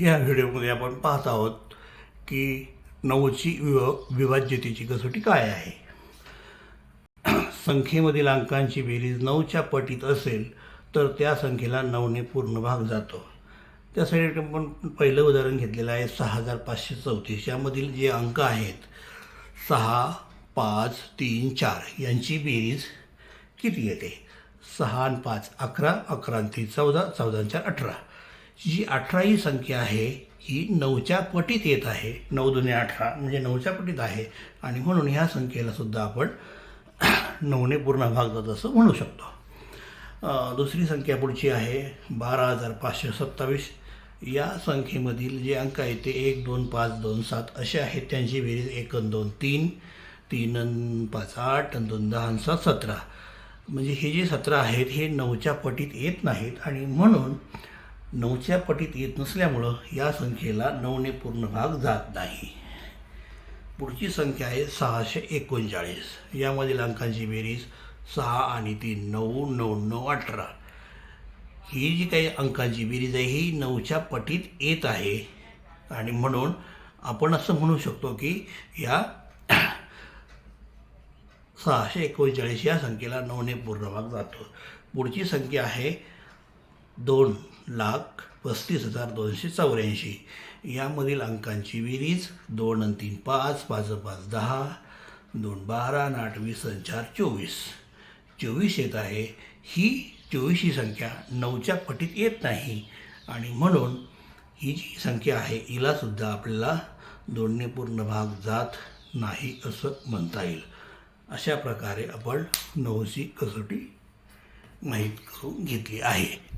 या व्हिडिओमध्ये आपण पाहत आहोत की नऊची विव विभाज्यतेची कसोटी काय आहे. संख्येमधील अंकांची बेरीज नऊच्या पटीत असेल तर त्या संख्येला नऊने पूर्ण भाग जातो. त्यासाठी आपण पहिलं उदाहरण घेतलेलं आहे सहा हजार पाचशे चौतीस. यामधील जे अंक आहेत सहा पाच तीन चार यांची बेरीज किती येते? सहा आणि पाच अकरा अकरा आणि तीन चौदा चौदा चार अठरा. जी अठरा ही संख्या आहे ही नऊच्या पटीत येत आहे. नऊ दुने अठरा म्हणजे नऊच्या पटीत आहे. आणि म्हणून ह्या संख्येला सुद्धा आपण नऊने पूर्ण भाग जात असं म्हणू शकतो. दुसरी संख्या पुढची आहे बारा हजार पाचशे सत्तावीस. या संख्येमधील जे अंक आहेत ते एक दोन पाच दोन सात असे आहेत. त्यांची बेरीज एक दोन तीन. तीन पाच आठ दोन दहा सात सतरा. म्हणजे हे जे सतरा आहेत हे नऊच्या पटीत येत नाहीत. आणि म्हणून नऊच्या पटीत येत नसल्यामुळं या संख्येला नऊने पूर्ण भाग जात नाही. पुढची संख्या आहे सहाशे एकोणचाळीस. यामधील अंकांची बेरीज सहा आणि तीन नऊ नऊ नऊ अठरा. ही जी काही अंकांची बेरीज आहे ही नऊच्या पटीत येत आहे. आणि म्हणून आपण असं म्हणू शकतो की या सहाशे एकोणचाळीस या संख्येला नऊने पूर्ण भाग जातो. पुढची संख्या आहे दोन लाख पस्तीस हजार दोनशे चौऱ्याऐंशी. यामधील अंकांची बेरीज दोन आणि तीन पाच पाच पाच दहा दोन बारा आणि आठ वीस आणि चार चोवीस. चोवीस येत आहे. ही चोवीस ही संख्या नऊच्या पटीत येत नाही. आणि म्हणून ही जी संख्या आहे हिलासुद्धा आपल्याला दोन्ही पूर्ण भाग जात नाही असं म्हणता येईल. अशा प्रकारे आपण नऊची कसोटी माहीत करून घेतली आहे.